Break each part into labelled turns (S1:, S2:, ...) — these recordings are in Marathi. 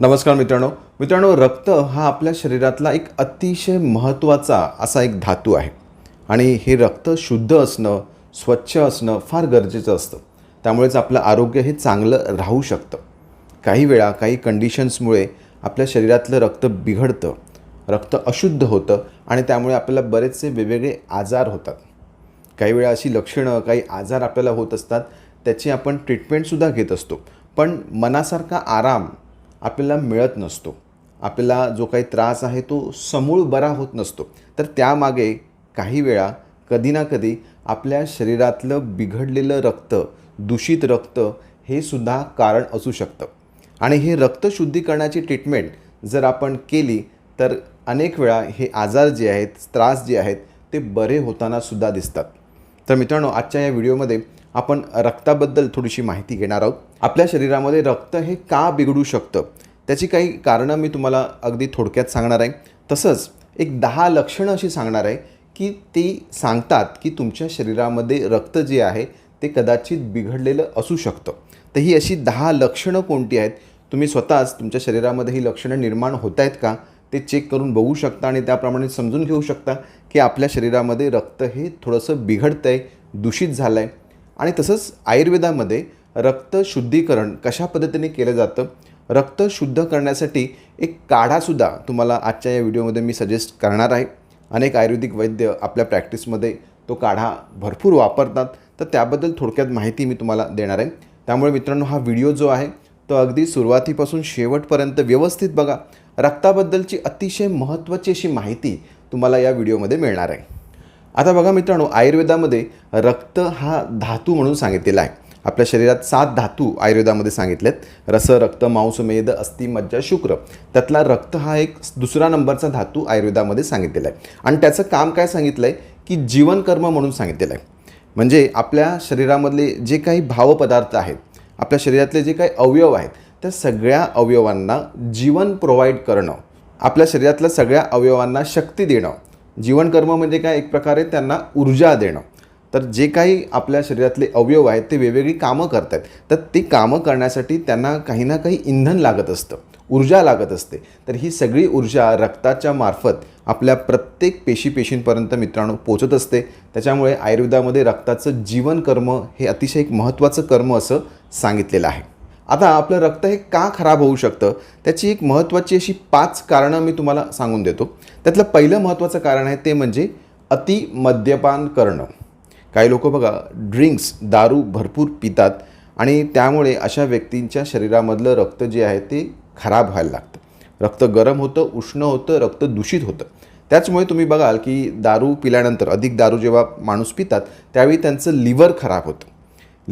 S1: नमस्कार मित्रांनो. मित्रांनो रक्त हा आपल्या शरीरातला एक अतिशय महत्त्वाचा असा एक धातू आहे. आणि हे रक्त शुद्ध असणं स्वच्छ असणं फार गरजेचं असतं. त्यामुळेच आपलं आरोग्य हे चांगलं राहू शकतं. काही वेळा काही कंडिशन्समुळे आपल्या शरीरातलं रक्त बिघडतं रक्त अशुद्ध होतं आणि त्यामुळे आपल्याला बरेचसे वेगवेगळे आजार होतात. काही वेळा अशी लक्षणं काही आजार आपल्याला होत असतात त्याची आपण ट्रीटमेंटसुद्धा घेत असतो. पण मनासारखा आराम आपल्याला मिळत नसतो. आपल्याला जो काही त्रास आहे तो समूळ बरा होत नसतो. तर त्यामागे काही वेळा कधी ना कधी आपल्या शरीरातलं बिघडलेलं रक्त दूषित रक्त हे सुद्धा कारण असू शकतं. आणि हे रक्त शुद्धीकरणाची ट्रीटमेंट जर आपण केली तर अनेक वेळा हे आजार जे आहेत त्रास जे आहेत ते बरे होताना सुद्धा दिसतात. तर मित्रांनो आजच्या या व्हिडिओमध्ये आपण रक्ताबद्दल थोडीशी माहिती घेणार आहोत. आपल्या शरीरामध्ये रक्त हे का बिघडू शकतं? त्याची काही कारणं मी तुम्हाला अगदी थोडक्यात सांगणार आहे. तसंच एक दहा लक्षणं अशी सांगणार आहे की ती सांगतात की तुमच्या शरीरामध्ये रक्त जे आहे ते कदाचित बिघडलेलं असू शकतं. तर ही अशी दहा लक्षणं कोणती आहेत? तुम्ही स्वतःच तुमच्या शरीरामध्ये ही लक्षणं निर्माण होत आहेत का? ते चेक करून बघू शकता आणि त्याप्रमाणे समजून घेऊ शकता की आपल्या शरीरामध्ये रक्त हे थोडंसं बिघडतं आहे दूषित झालं आहे आणि तसंच आयुर्वेदामध्ये रक्त शुद्धीकरण कशा पद्धतीने केलं जातं रक्त शुद्ध करण्यासाठी एक काढासुद्धा तुम्हाला आजच्या या व्हिडिओमध्ये मी सजेस्ट करणार आहे. अनेक आयुर्वेदिक वैद्य आपल्या प्रॅक्टिसमध्ये तो काढा भरपूर वापरतात. तर त्याबद्दल थोडक्यात माहिती मी तुम्हाला देणार आहे. त्यामुळे मित्रांनो हा व्हिडिओ जो आहे तो अगदी सुरुवातीपासून शेवटपर्यंत व्यवस्थित बघा. रक्ताबद्दलची अतिशय महत्त्वाची अशी माहिती तुम्हाला या व्हिडिओमध्ये मिळणार आहे. आता बघा मित्रांनो आयुर्वेदामध्ये रक्त हा धातू म्हणून सांगितलेला आहे. आपल्या शरीरात सात धातू आयुर्वेदामध्ये सांगितलेत. रस रक्त मांसमेद अस्थि मज्जा शुक्र. त्यातला रक्त हा एक दुसरा नंबरचा धातू आयुर्वेदामध्ये सांगितलेला आहे. आणि त्याचं काम काय सांगितलं आहे की जीवनकर्म म्हणून सांगितलेलं आहे. म्हणजे आपल्या शरीरामधले जे काही भावपदार्थ आहेत आपल्या शरीरातले जे काही अवयव आहेत त्या सगळ्या अवयवांना जीवन प्रोव्हाइड करणं आपल्या शरीरातल्या सगळ्या अवयवांना शक्ती देणं जीवनकर्म म्हणजे काय एक प्रकारे त्यांना ऊर्जा देणं. तर जे काही आपल्या शरीरातले अवयव आहेत ते वेगवेगळी कामं करत आहेत तर ती कामं करण्यासाठी त्यांना काही ना काही इंधन लागत असतं ऊर्जा लागत असते. तर ही सगळी ऊर्जा रक्ताच्या मार्फत आपल्या प्रत्येक पेशी पेशींपर्यंत मित्रांनो पोचत असते. त्याच्यामुळे आयुर्वेदामध्ये रक्ताचं जीवनकर्म हे अतिशय एक महत्त्वाचं कर्म असं सांगितलेलं आहे. आता आपलं रक्त हे का खराब होऊ शकतं? त्याची एक महत्त्वाची अशी पाच कारणं मी तुम्हाला सांगून देतो. त्यातलं पहिलं महत्त्वाचं कारण आहे ते म्हणजे अति मद्यपान करणं. काही लोक बघा ड्रिंक्स दारू भरपूर पितात आणि त्यामुळे अशा व्यक्तींच्या शरीरामधलं रक्त जे आहे ते खराब व्हायला लागतं. रक्त गरम होतं उष्ण होतं रक्त दूषित होतं. त्याचमुळे तुम्ही बघाल की दारू पिल्यानंतर अधिक दारू जेव्हा माणूस पितात त्यावेळी त्यांचं लिव्हर खराब होतं.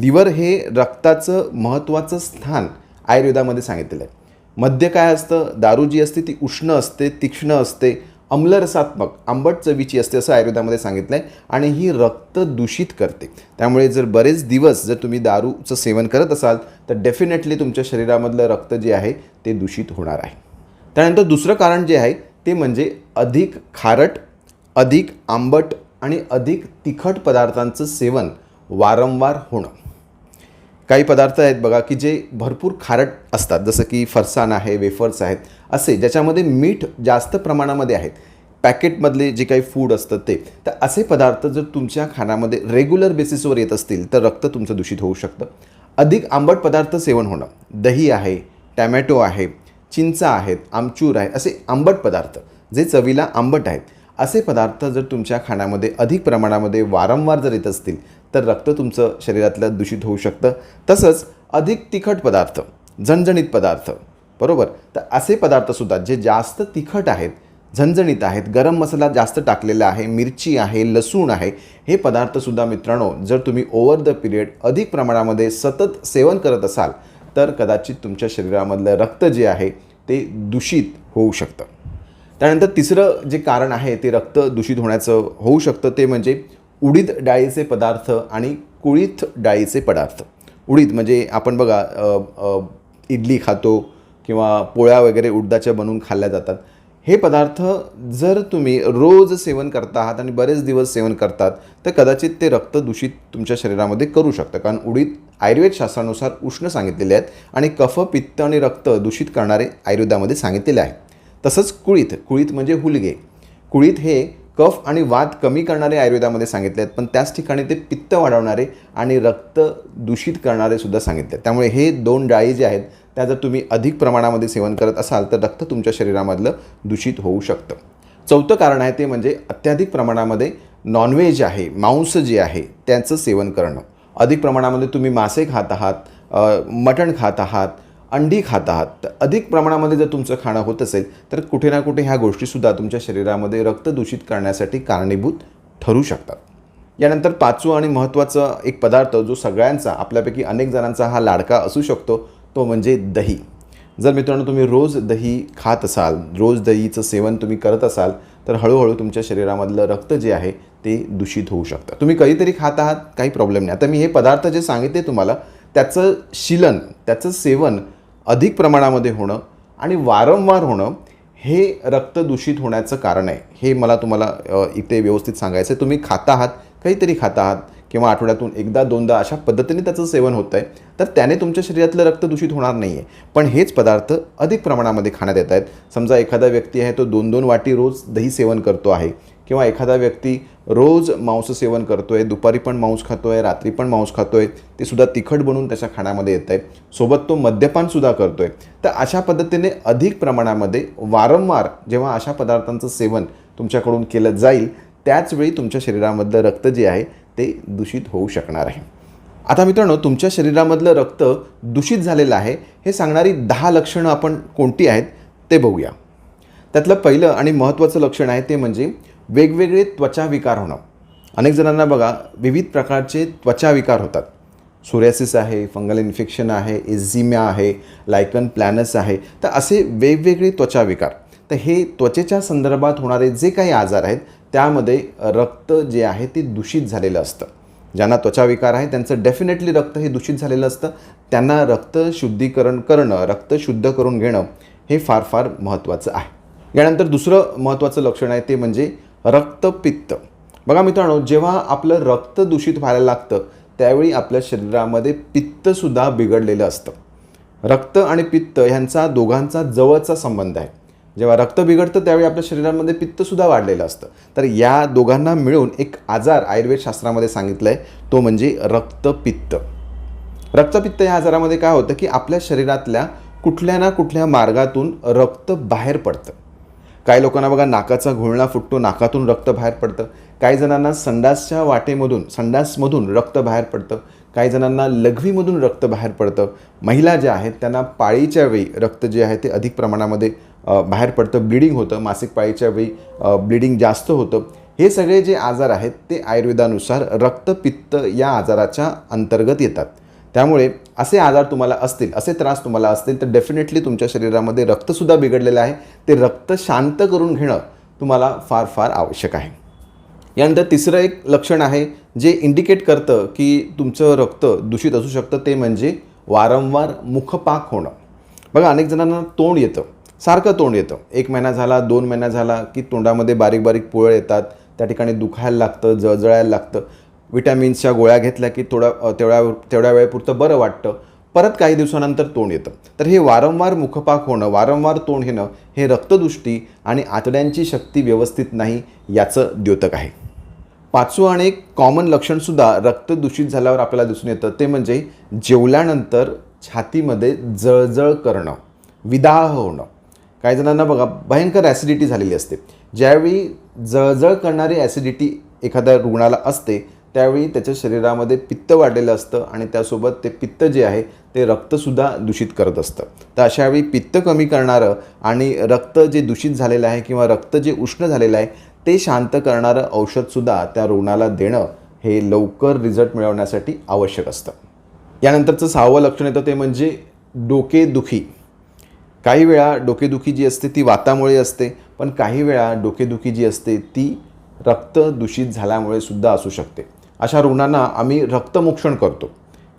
S1: लिव्हर हे रक्ताचं महत्त्वाचं स्थान आयुर्वेदामध्ये सांगितलेलं आहे. मद्य काय असतं? दारू जी असते ती उष्ण असते तीक्ष्ण असते अम्लरसात्मक आंबट चवीची असते असं आयुर्वेदामध्ये सांगितलं आहे आणि ही रक्त दूषित करते. त्यामुळे जर बरेच दिवस जर तुम्ही दारूचं सेवन करत असाल तर डेफिनेटली तुमच्या शरीरामधलं रक्त जे आहे ते दूषित होणार आहे. त्यानंतर दुसरं कारण जे आहे ते म्हणजे अधिक खारट अधिक आंबट आणि अधिक तिखट पदार्थांचं सेवन वारंवार होणं. काही पदार्थ आहेत बघा की जे भरपूर खारट असतात जसं की फरसाण आहे वेफर्स आहेत असे ज्याच्यामध्ये मीठ जास्त प्रमाणामध्ये आहेत. पॅकेटमधले जे काही फूड असतं ते. तर असे पदार्थ जर तुमच्या खाण्यामध्ये रेग्युलर बेसिसवर येत असतील तर रक्त तुमचं दूषित होऊ शकतं. अधिक आंबट पदार्थ सेवन होणं. दही आहे टॅमॅटो आहे चिंचा आहेत आमचूर आहे असे आंबट पदार्थ जे चवीला आंबट आहेत. असे पदार्थ जर तुमच्या खाण्यामध्ये अधिक प्रमाणामध्ये वारंवार जर येत असतील तर रक्त तुमचं शरीरातलं दूषित होऊ शकतं. तसंच अधिक तिखट पदार्थ झणझणीत पदार्थ बरोबर? तर असे पदार्थसुद्धा जे जास्त तिखट आहेत झणझणीत आहेत गरम मसाला जास्त टाकलेला आहे मिरची आहे लसूण आहे हे पदार्थसुद्धा मित्रांनो जर तुम्ही ओवर द पिरियड अधिक प्रमाणामध्ये सतत सेवन करत असाल तर कदाचित तुमच्या शरीरामधलं रक्त जे आहे ते दूषित होऊ शकतं. त्यानंतर तिसरं जे कारण आहे ते रक्त दूषित होण्याचं होऊ शकतं ते म्हणजे उडीद डाळीचे पदार्थ आणि कुळीथ डाळीचे पदार्थ. उडीद म्हणजे आपण बघा इडली खातो किंवा पोळ्या वगैरे उडदाच्या बनवून खाल्ल्या जातात. हे पदार्थ जर तुम्ही रोज सेवन करता आहात आणि बरेच दिवस सेवन करतात तर कदाचित ते रक्त दूषित तुमच्या शरीरामध्ये करू शकतं. कारण उडीद आयुर्वेद शास्त्रानुसार उष्ण सांगितलेले आहेत आणि कफ पित्त आणि रक्त दूषित करणारे आयुर्वेदामध्ये सांगितलेले आहे. तसंच कुळीत कुळीत म्हणजे हुलगे. कुळीत हे कफ आणि वात कमी करणारे आयुर्वेदामध्ये सांगितले आहेत पण त्याच ठिकाणी ते पित्त वाढवणारे आणि रक्त दूषित करणारे सुद्धा सांगितले आहेत. त्यामुळे हे दोन डाळी जे आहेत त्या जर तुम्ही अधिक प्रमाणामध्ये सेवन करत असाल तर रक्त तुमच्या शरीरामधलं दूषित होऊ शकतं. चौथं कारण आहे ते म्हणजे अत्याधिक प्रमाणामध्ये नॉनव्हेज आहे मांस जे आहे त्याचं सेवन करणं. अधिक प्रमाणामध्ये तुम्ही मासे खात आहात मटण खात आहात अंडी खात आहात तर अधिक प्रमाणामध्ये जर तुमचं खाणं होत असेल तर कुठे ना कुठे ह्या गोष्टीसुद्धा तुमच्या शरीरामध्ये रक्त दूषित करण्यासाठी कारणीभूत ठरू शकतात. यानंतर पाचवं आणि महत्त्वाचं एक पदार्थ जो सगळ्यांचा आपल्यापैकी अनेक जणांचा हा लाडका असू शकतो तो म्हणजे दही. जर मित्रांनो तुम्ही रोज दही खात असाल रोज दहीचं सेवन तुम्ही करत असाल तर हळूहळू तुमच्या शरीरामधलं रक्त जे आहे ते दूषित होऊ शकतं. तुम्ही कधीतरी खात आहात काही प्रॉब्लेम नाही. आता मी हे पदार्थ जे सांगितले तुम्हाला त्याचं शिलन त्याचं सेवन अधिक प्रमाणामध्ये होणं आणि वारंवार होणं हे रक्त दूषित होण्याचं कारण आहे. हे मला तुम्हाला इथे व्यवस्थित सांगायचं आहे तुम्ही खाता आहात काहीतरी खाता आहात किंवा आठवड्यातून एकदा दोनदा अशा पद्धतीने त्याचं सेवन होतं आहे तर त्याने तुमच्या शरीरातलं रक्त दूषित होणार नाही आहे पण हेच पदार्थ अधिक प्रमाणामध्ये खाण्यात येत आहेत समजा एखादा व्यक्ती आहे तो दोन दोन वाटी रोज दही सेवन करतो आहे किंवा एखादा व्यक्ती रोज मांस सेवन करतो आहे दुपारी पण मांस खातो आहे रात्री पण मांस खातो आहे ते सुद्धा तिखट बनून त्याच्या खाण्यामध्ये येत आहे सोबत तो मद्यपानसुद्धा करतो आहे तर अशा पद्धतीने अधिक प्रमाणामध्ये वारंवार जेव्हा अशा पदार्थांचं सेवन तुमच्याकडून केलं जाईल त्याचवेळी तुमच्या शरीरामधलं रक्त जे आहे ते दूषित होऊ शकणार आहे. आता मित्रांनो तुमच्या शरीरामधलं रक्त दूषित झालेलं आहे हे सांगणारी दहा लक्षणं आपण कोणती आहेत ते बघूया. त्यातलं पहिलं आणि महत्त्वाचं लक्षण आहे ते म्हणजे वेगवेगळे त्वचा विकार होणं. अनेक जणांना बघा विविध प्रकारचे त्वचा विकार होतात. सोरियासिस आहे फंगल इन्फेक्शन आहे एझिम्या आहे लायकन प्लॅनस आहे. तर असे वेगवेगळे त्वचा विकार तर हे त्वचेच्या संदर्भात होणारे जे काही आजार आहेत त्यामध्ये रक्त जे आहे ते दूषित झालेलं असतं. ज्यांना त्वचा विकार आहे त्यांचं डेफिनेटली रक्त हे दूषित झालेलं असतं. त्यांना रक्त शुद्धीकरण करणं रक्त शुद्ध करून घेणं हे फार फार महत्त्वाचं आहे. यानंतर दुसरं महत्त्वाचं लक्षण आहे ते म्हणजे रक्तपित्त. बघा मित्रांनो जेव्हा आपलं रक्त दूषित व्हायला लागतं त्यावेळी आपल्या शरीरामध्ये पित्तसुद्धा बिघडलेलं असतं. रक्त आणि पित्त ह्यांचा दोघांचा जवळचा संबंध आहे. जेव्हा रक्त बिघडतं त्यावेळी आपल्या शरीरामध्ये पित्तसुद्धा वाढलेलं असतं. तर या दोघांना मिळून एक आजार आयुर्वेद शास्त्रामध्ये सांगितलं आहे तो म्हणजे रक्तपित्त. रक्तपित्त या आजारामध्ये काय होतं की आपल्या शरीरातल्या कुठल्या ना कुठल्या मार्गातून रक्त बाहेर पडतं. काही लोकांना बघा नाकाचा घोळणा फुटतो नाकातून रक्त बाहेर पडतं. काही जणांना संडासच्या वाटेमधून संडासमधून रक्त बाहेर पडतं. काही जणांना लघवीमधून रक्त बाहेर पडतं. महिला ज्या आहेत त्यांना पाळीच्या वेळी रक्त जे आहे ते अधिक प्रमाणामध्ये बाहेर पडतं. ब्लिडिंग होतं मासिक पाळीच्या वेळी ब्लिडिंग जास्त होतं. हे सगळे जे आजार आहेत ते आयुर्वेदानुसार रक्तपित्त या आजाराच्या अंतर्गत येतात. त्यामुळे असे आजार तुम्हाला असतील असे त्रास तुम्हाला असतील तर डेफिनेटली तुमच्या शरीरामध्ये रक्तसुद्धा बिघडलेलं आहे. ते रक्त शांत करून घेणं तुम्हाला फार फार आवश्यक आहे. यानंतर तिसरं एक लक्षण आहे जे इंडिकेट करतं की तुमचं रक्त दूषित असू शकतं ते म्हणजे वारंवार मुखपाक होणं. बघा अनेक जणांना तोंड येतं. सारखं तोंड येतं. एक महिना झाला दोन महिना झाला की तोंडामध्ये बारीक बारीक पोळ येतात. त्या ठिकाणी दुखायला लागतं जळजळायला लागतं. विटॅमिन्सच्या गोळ्या घेतल्या की थोडा तेवढ्या तेवढ्या वेळेपुरतं बरं वाटतं. परत काही दिवसानंतर तोंड येतं. तर हे वारंवार मुखपाक होणं वारंवार तोंड येणं हे रक्तदृष्टी आणि आतड्यांची शक्ती व्यवस्थित नाही याचं द्योतक आहे. पाचवं आणि एक कॉमन लक्षणसुद्धा रक्त दूषित झाल्यावर आपल्याला दिसून येतं. ते म्हणजे जेवल्यानंतर छातीमध्ये जळजळ करणं विदाह होणं. काही जणांना बघा भयंकर ॲसिडिटी झालेली असते. ज्यावेळी जळजळ करणारी ॲसिडिटी एखाद्या रुग्णाला असते त्यावेळी त्याच्या शरीरामध्ये पित्त वाढलेलं असतं आणि त्यासोबत ते पित्त जे आहे ते रक्तसुद्धा दूषित करत असतं. तर अशावेळी पित्त कमी करणारं आणि रक्त जे दूषित झालेलं आहे किंवा रक्त जे उष्ण झालेलं आहे ते शांत करणारं औषधसुद्धा त्या रुग्णाला देणं हे लवकर रिझल्ट मिळवण्यासाठी आवश्यक असतं. यानंतरचं सहावं लक्षण येतं ते म्हणजे डोकेदुखी. काही वेळा डोकेदुखी जी असते ती वातामुळे असते पण काही वेळा डोकेदुखी जी असते ती रक्त दूषित झाल्यामुळे सुद्धा असू शकते. अशा रुग्णांना आम्ही रक्तमोक्षण करतो.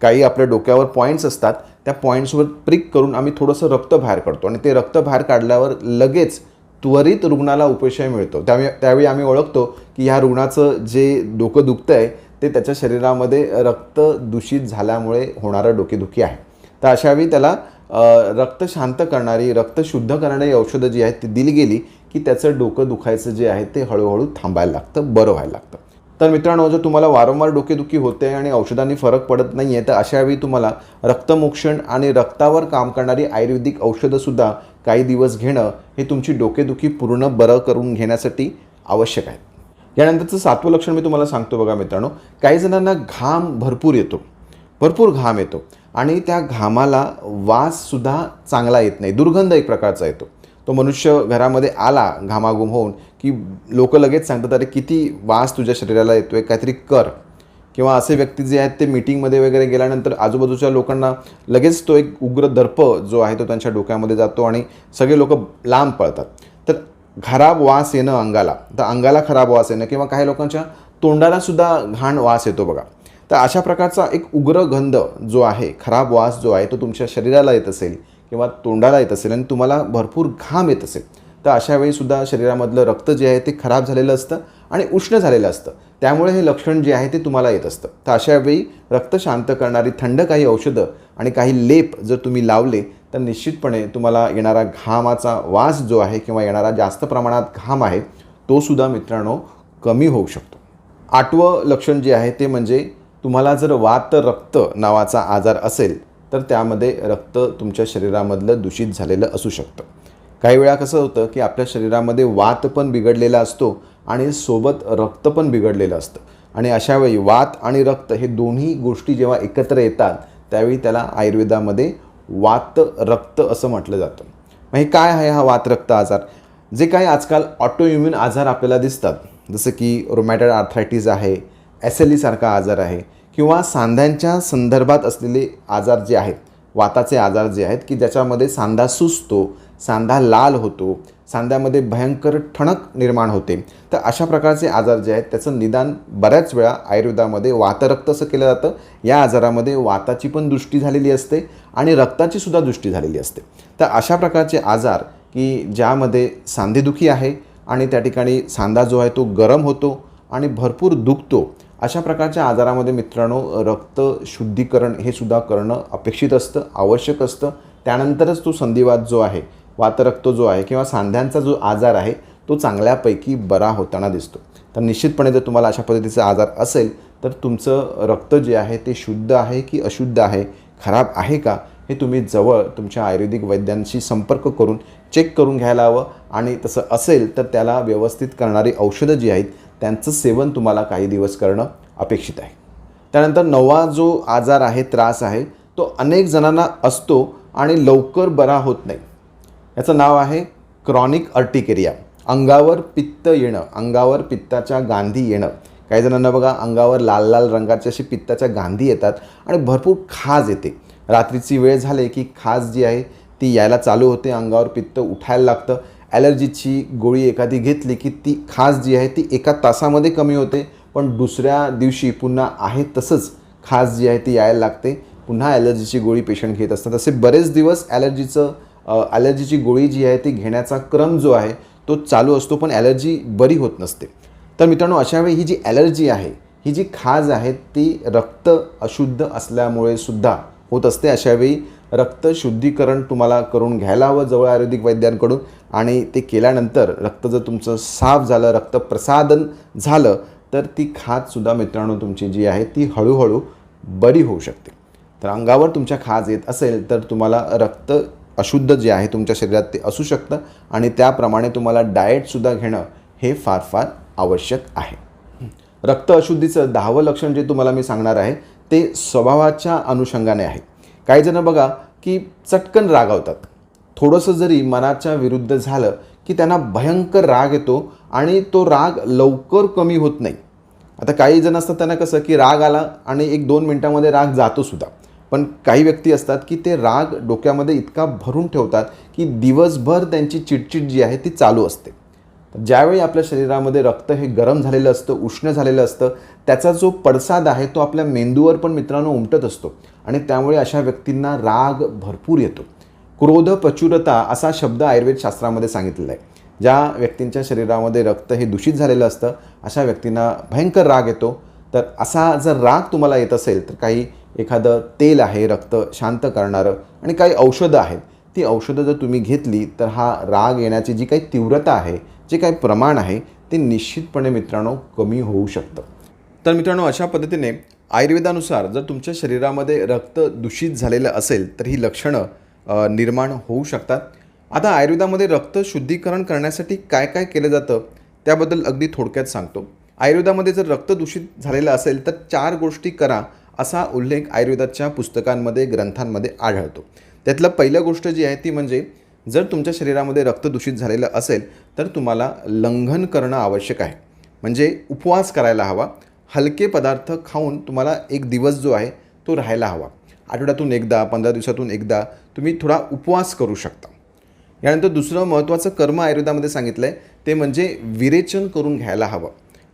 S1: काही आपल्या डोक्यावर पॉईंट्स असतात त्या पॉईंट्सवर प्रिक करून आम्ही थोडंसं रक्त बाहेर काढतो आणि ते रक्त बाहेर काढल्यावर लगेच त्वरित रुग्णाला उपशय मिळतो. त्यावेळी त्यावेळी आम्ही ओळखतो की ह्या रुग्णाचं जे डोकं दुखतं आहे ते त्याच्या शरीरामध्ये रक्त दूषित झाल्यामुळे होणारं डोकेदुखी आहे. तर अशावेळी त्याला रक्त शांत करणारी रक्त शुद्ध करणारी औषधं जी आहेत ती दिली गेली की त्याचं डोकं दुखायचं जे आहे ते हळूहळू थांबायला लागतं बरं व्हायला लागतं. तर मित्रांनो जर तुम्हाला वारंवार डोकेदुखी होते आणि औषधांनी फरक पडत नाही आहे तर अशावेळी तुम्हाला रक्तमोक्षण आणि रक्तावर काम करणारी आयुर्वेदिक औषधंसुद्धा काही दिवस घेणं हे तुमची डोकेदुखी पूर्ण बरं करून घेण्यासाठी आवश्यक आहे. यानंतरचं सातवं लक्षण मी तुम्हाला सांगतो बघा मित्रांनो. काही जणांना घाम भरपूर येतो. भरपूर घाम येतो. आणि त्या घामाला वाससुद्धा चांगला येत नाही. दुर्गंध एक प्रकारचा येतो. तो मनुष्य घरामध्ये आला घामाघूम होऊन की लोक लगेच सांगतात अरे किती वास तुझ्या शरीराला येतो आहे काहीतरी कर. किंवा असे व्यक्ती जे आहेत ते मीटिंगमध्ये वगैरे गेल्यानंतर आजूबाजूच्या लोकांना लगेच तो एक उग्र दर्प जो आहे तो त्यांच्या डोक्यामध्ये जातो आणि सगळे लोक लांब पळतात. तर खराब वास येणं अंगाला तर अंगाला खराब वास येणं किंवा काही लोकांच्या तोंडालासुद्धा घाण वास येतो बघा. तर अशा प्रकारचा एक उग्र गंध जो आहे खराब वास जो आहे तो तुमच्या शरीराला येत असेल किंवा तोंडाला येत असेल आणि तुम्हाला भरपूर घाम येत असेल तर अशा वेळीसुद्धा शरीरामधलं रक्त जे आहे ते खराब झालेलं असतं आणि उष्ण झालेलं असतं. त्यामुळे हे लक्षण जे आहे ते तुम्हाला येत असतं. तर अशा वेळी रक्त शांत करणारी थंड काही औषधं आणि काही लेप जर तुम्ही लावले तर निश्चितपणे तुम्हाला येणारा घामाचा वास जो आहे किंवा येणारा जास्त प्रमाणात घाम आहे तोसुद्धा मित्रांनो कमी होऊ शकतो. आठवं लक्षण जे आहे ते म्हणजे तुम्हाला जर वात रक्त नावाचा आजार असेल तर त्यामध्ये रक्त तुमच्या शरीरामधलं दूषित झालेलं असू शकतं. काही वेळा कसं होतं की आपल्या शरीरामध्ये वात पण बिघडलेला असतो आणि सोबत रक्त पण बिघडलेलं असतं. आणि अशावेळी वात आणि रक्त हे दोन्ही गोष्टी जेव्हा एकत्र येतात त्यावेळी त्याला आयुर्वेदामध्ये वात रक्त असं म्हटलं जातं. मग हे काय आहे हा वात रक्त आजार? जे काही आजकाल ऑटोइम्युन आजार आपल्याला दिसतात जसं की रोमॅटेड आर्थरायटिस आहे एस एल ईसारखा आजार आहे किंवा सांध्यांच्या संदर्भात असलेले आजार जे आहेत वाताचे आजार जे आहेत की ज्याच्यामध्ये सांधा सुजतो सांधा लाल होतो सांध्यामध्ये भयंकर ठणक निर्माण होते तर अशा प्रकारचे आजार जे आहेत त्याचं निदान बऱ्याच वेळा आयुर्वेदामध्ये वातरक्त असं केलं जातं. या आजारामध्ये वाताची पण दृष्टी झालेली असते आणि रक्ताची सुद्धा दृष्टी झालेली असते. तर अशा प्रकारचे आजार की ज्यामध्ये सांधेदुखी आहे आणि त्या ठिकाणी सांधा जो आहे तो गरम होतो आणि भरपूर दुखतो अशा प्रकारच्या आजारामध्ये मित्रांनो रक्त शुद्धीकरण हे सुद्धा करणं अपेक्षित असतं आवश्यक असतं. त्यानंतरच तो संधिवात जो आहे वातरक्त जो आहे किंवा सांध्यांचा जो आजार आहे तो चांगल्यापैकी बरा होताना दिसतो. तर निश्चितपणे जर तुम्हाला अशा पद्धतीचा आजार असेल तर तुमचं रक्त जे आहे ते शुद्ध आहे की अशुद्ध आहे खराब आहे का हे तुम्ही जवळ तुमच्या आयुर्वेदिक वैद्यांशी संपर्क करून चेक करून घ्यायला हवं. आणि तसं असेल तर त्याला व्यवस्थित करणारी औषधं जी आहेत त्यांचं सेवन तुम्हाला काही दिवस करणं अपेक्षित आहे. त्यानंतर नवा जो आजार आहे त्रास आहे तो अनेक जणांना असतो आणि लवकर बरा होत नाही. याचं नाव आहे क्रॉनिक अर्टिकेरिया अंगावर पित्त येणं अंगावर पित्ताच्या गांधी येणं. काही जणांना बघा अंगावर लाल लाल रंगाच्या अशी पित्ताच्या गांधी येतात आणि भरपूर खाज येते. रात्रीची वेळ झाली की खाज जी आहे ती यायला चालू होते अंगावर पित्त उठायला लागतं. ॲलर्जीची गोळी एखादी घेतली की ती खाज जी आहे ती एका तासामध्ये कमी होते पण दुसऱ्या दिवशी पुन्हा आहे तसंच खाज जी आहे ती यायला लागते. पुन्हा ॲलर्जीची गोळी पेशंट घेत असतात. असे बरेच दिवस ॲलर्जीचं ॲलर्जीची गोळी जी आहे ती घेण्याचा क्रम जो आहे तो चालू असतो पण ॲलर्जी बरी होत नसते. तर मित्रांनो अशावेळी ही जी ॲलर्जी आहे ही जी खाज आहे ती रक्त अशुद्ध असल्यामुळे सुद्धा होत असते. अशावेळी रक्तशुद्धीकरण तुम्हाला करून घ्यायला हवं जवळ आयुर्वेदिक वैद्यांकडून. आणि ते केल्यानंतर रक्त जर तुमचं साफ झालं रक्त प्रसादन झालं तर ती खाजसुद्धा मित्रांनो तुमची जी आहे ती हळूहळू बरी होऊ शकते. तर अंगावर तुमच्या खाज येत असेल तर तुम्हाला रक्त अशुद्ध जे आहे तुमच्या शरीरात ते असू शकतं. आणि त्याप्रमाणे तुम्हाला डाएटसुद्धा घेणं हे फार फार आवश्यक आहे. रक्त अशुद्धीचं दहावं लक्षण जे तुम्हाला मी सांगणार आहे ते स्वभावाच्या अनुषंगाने आहे. काही जण बघा की चटकन रागावतात. थोडंसं जरी मनाच्या विरुद्ध झालं की त्यांना भयंकर राग येतो आणि तो राग लवकर कमी होत नाही. आता काही जण असतात त्यांना कसं की राग आला आणि एक दोन मिनटामध्ये राग जातो सुद्धा. पण काही व्यक्ती असतात की ते राग डोक्यामध्ये इतका भरून ठेवतात की दिवसभर त्यांची चिडचिड जी आहे ती चालू असते. ज्यावेळी आपल्या शरीरामध्ये रक्त हे गरम झालेलं असतं उष्ण झालेलं असतं त्याचा जो पडसाद आहे तो आपल्या मेंदूवर पण मित्रांनो उमटत असतो. आणि त्यामुळे अशा व्यक्तींना राग भरपूर येतो. क्रोध प्रचुरता असा शब्द आयुर्वेद शास्त्रामध्ये सांगितलेला आहे. ज्या व्यक्तींच्या शरीरामध्ये रक्त हे दूषित झालेलं असतं अशा व्यक्तींना भयंकर राग येतो. तर असा जर राग तुम्हाला येत असेल तर काही एखादं तेल आहे रक्त शांत करणारं आणि काही औषधं आहेत ती औषधं जर तुम्ही घेतली तर हा राग येण्याची जी काही तीव्रता आहे जे काही प्रमाण आहे ते निश्चितपणे मित्रांनो कमी होऊ शकतं. तर मित्रांनो अशा पद्धतीने आयुर्वेदानुसार जर तुमच्या शरीरामध्ये रक्त दूषित झालेलं असेल तर ही लक्षणं निर्माण होऊ शकतात. आता आयुर्वेदामध्ये रक्त शुद्धीकरण करण्यासाठी काय काय केलं जातं त्याबद्दल अगदी थोडक्यात सांगतो. आयुर्वेदामध्ये जर रक्त दूषित झालेलं असेल तर चार गोष्टी करा असा उल्लेख आयुर्वेदाच्या पुस्तकांमध्ये ग्रंथांमध्ये आढळतो. त्यातलं पहिलं गोष्ट जी आहे ती म्हणजे जर तुमच्या शरीरामध्ये रक्त दूषित झालेलं असेल तर तुम्हाला लंघन करणं आवश्यक आहे. म्हणजे उपवास करायला हवा. हलके पदार्थ खाऊन तुम्हाला एक दिवस जो आहे तो राहायला हवा. आठवड्यातून एकदा पंधरा दिवसातून एकदा तुम्ही थोडा उपवास करू शकता. यानंतर दुसरं महत्त्वाचं कर्म आयुर्वेदामध्ये सांगितलं आहे ते म्हणजे विरेचन करून घ्यायला हवं.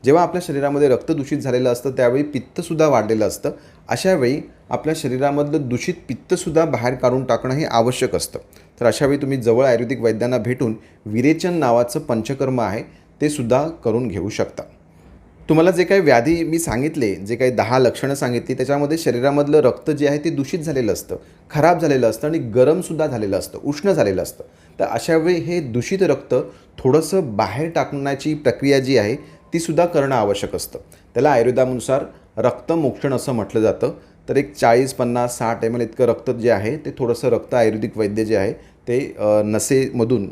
S1: जेव्हा आपल्या शरीरामध्ये रक्त दूषित झालेलं असतं त्यावेळी पित्तसुद्धा वाढलेलं असतं. अशावेळी आपल्या शरीरामधलं दूषित पित्तसुद्धा बाहेर काढून टाकणं हे आवश्यक असतं. तर अशावेळी तुम्ही जवळ आयुर्वेदिक वैद्यांना भेटून विरेचन नावाचं पंचकर्म आहे ते सुद्धा करून घेऊ शकता. तुम्हाला जे काही व्याधी मी सांगितले जे काही दहा लक्षणं सांगितली त्याच्यामध्ये शरीरामधलं रक्त जे आहे ते दूषित झालेलं असतं खराब झालेलं असतं आणि गरमसुद्धा झालेलं असतं उष्ण झालेलं असतं. तर अशावेळी हे दूषित रक्त थोडंसं बाहेर टाकण्याची प्रक्रिया जी आहे तीसुद्धा करणं आवश्यक असतं. त्याला आयुर्वेदानुसार रक्तमोक्षण असं म्हटलं जातं. तर एक चाळीस पन्नास साठ एम एल इतकं रक्त जे आहे ते थोडंसं रक्त आयुर्वेदिक वैद्य जे आहे ते नसेमधून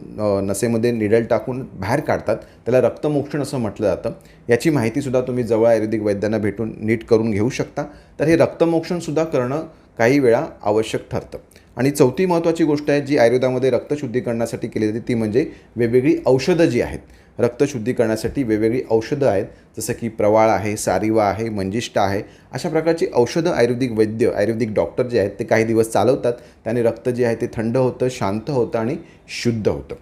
S1: नसेमध्ये निडल टाकून बाहेर काढतात. त्याला रक्तमोक्षण असं म्हटलं जातं. याची माहितीसुद्धा तुम्ही जवळ आयुर्वेदिक वैद्यांना भेटून नीट करून घेऊ शकता. तर हे रक्तमोक्षणसुद्धा करणं काही वेळा आवश्यक ठरतं. आणि चौथी महत्त्वाची गोष्ट आहे जी आयुर्वेदामध्ये रक्त शुद्धीकरणासाठी केली जाते ती म्हणजे वेगवेगळी औषधं जी आहेत. रक्तशुद्धी करण्यासाठी वेगवेगळी औषधं आहेत जसं की प्रवाळ आहे सारिवा आहे मंजिष्ठा आहे अशा प्रकारची औषधं आयुर्वेदिक वैद्य आयुर्वेदिक डॉक्टर जे आहेत ते काही दिवस चालवतात. त्याने रक्त जे आहे ते थंड होतं शांत होतं आणि शुद्ध होतं.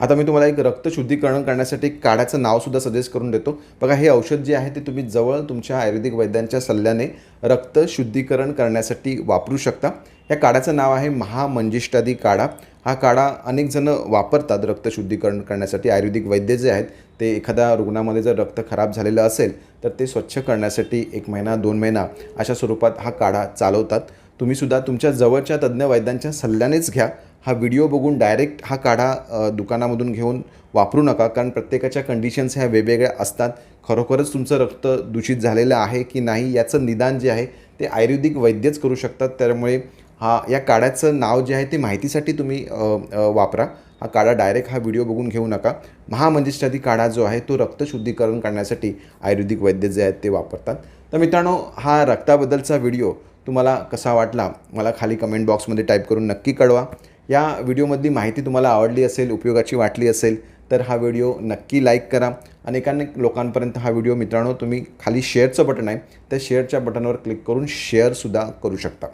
S1: आता मी तुम्हाला एक रक्त शुद्धीकरण करण्यासाठी एक काढ्याचं नावसुद्धा सजेस्ट करून देतो. बघा हे औषध जे आहे ते तुम्ही जवळ तुमच्या आयुर्वेदिक वैद्यांच्या सल्ल्याने रक्त शुद्धीकरण करण्यासाठी वापरू शकता. या काढ्याचं नाव आहे महामंजिष्टादी काढा हा काढा. अनेक जण वापरतात रक्त शुद्धीकरण करण्यासाठी. आयुर्वेदिक वैद्य जे आहेत ते एखाद्या रुग्णामध्ये जर रक्त खराब झालेलं असेल तर ते स्वच्छ करण्यासाठी एक महिना दोन महिना अशा स्वरूपात हा काढा चालवतात. तुम्हीसुद्धा तुमच्या जवळच्या तज्ज्ञ वैद्यांच्या सल्ल्यानेच घ्या. हा व्हिडिओ बघून डायरेक्ट हा काढा दुकानामधून घेऊन वापरू नका. कारण प्रत्येकाच्या कंडिशन्स ह्या वेगवेगळ्या असतात. खरोखरच तुमचं रक्त दूषित झालेलं आहे की नाही याचं निदान जे आहे ते आयुर्वेदिक वैद्यच करू शकतात. त्यामुळे हा या काढ्याचं नाव जे आहे ते माहितीसाठी तुम्ही वापरा. हा काढा डायरेक्ट हा व्हिडिओ बघून घेऊ नका. महामंजिष्ठादी काढा जो आहे तो रक्तशुद्धीकरण करण्यासाठी आयुर्वेदिक वैद्य जे आहेत ते वापरतात. तर मित्रांनो हा रक्ताबद्दलचा व्हिडिओ तुम्हाला कसा वाटला मला खाली कमेंट बॉक्समध्ये टाईप करून नक्की कळवा. या व्हिडिओमधली माहिती तुम्हाला आवडली असेल उपयोगाची वाटली असेल तर हा व्हिडिओ नक्की लाईक करा. अनेकानेक लोकांपर्यंत हा व्हिडिओ मित्रांनो तुम्ही खाली शेअरचं बटन आहे त्या शेअरच्या बटनवर क्लिक करून शेअरसुद्धा करू शकता.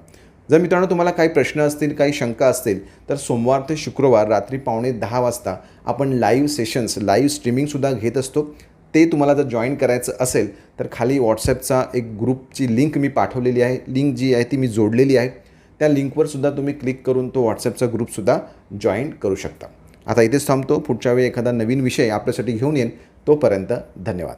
S1: जर मित्रांनो तुम्हाला काही प्रश्न असतील काही शंका असतील तर सोमवार ते शुक्रवार रात्री पावणे दहा वाजता आपण लाईव्ह सेशन्स लाईव्ह स्ट्रीमिंगसुद्धा घेत असतो. ते तुम्हाला जर जॉईन करायचं असेल तर खाली व्हॉट्सॲपचा एक ग्रुपची लिंक मी पाठवलेली आहे. लिंक जी आहे ती मी जोडलेली आहे. त्या लिंकवर सुद्धा तुम्ही क्लिक करून तो व्हॉट्सॲपचा ग्रुपसुद्धा जॉईन करू शकता. आता इथेच थांबतो. पुढच्या वेळी एखादा नवीन विषय आपल्यासाठी घेऊन येईन. तोपर्यंत धन्यवाद.